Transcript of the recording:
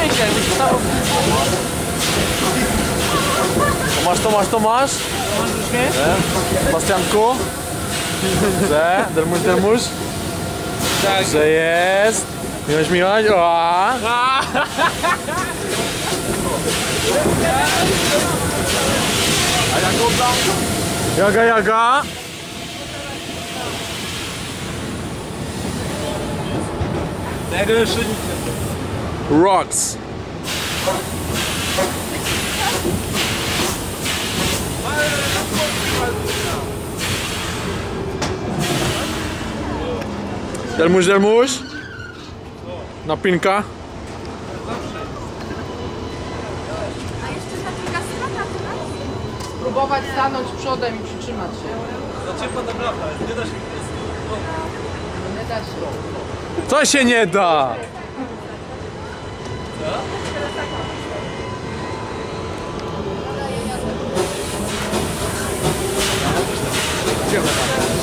встреча, Thomas Thomas Thomas. Томаш, Томаш. Bastian Kool. Zé, dermush, dermush. Zé jest. Miłoś, miłoś. O! Jaga, jaga. Rocks. Dermuś, dermuś. Napinka. Próbować stanąć przodem i przytrzymać się. Za ciepła ta blacha, nie da się... Nie da się. Co się nie da? 違うか？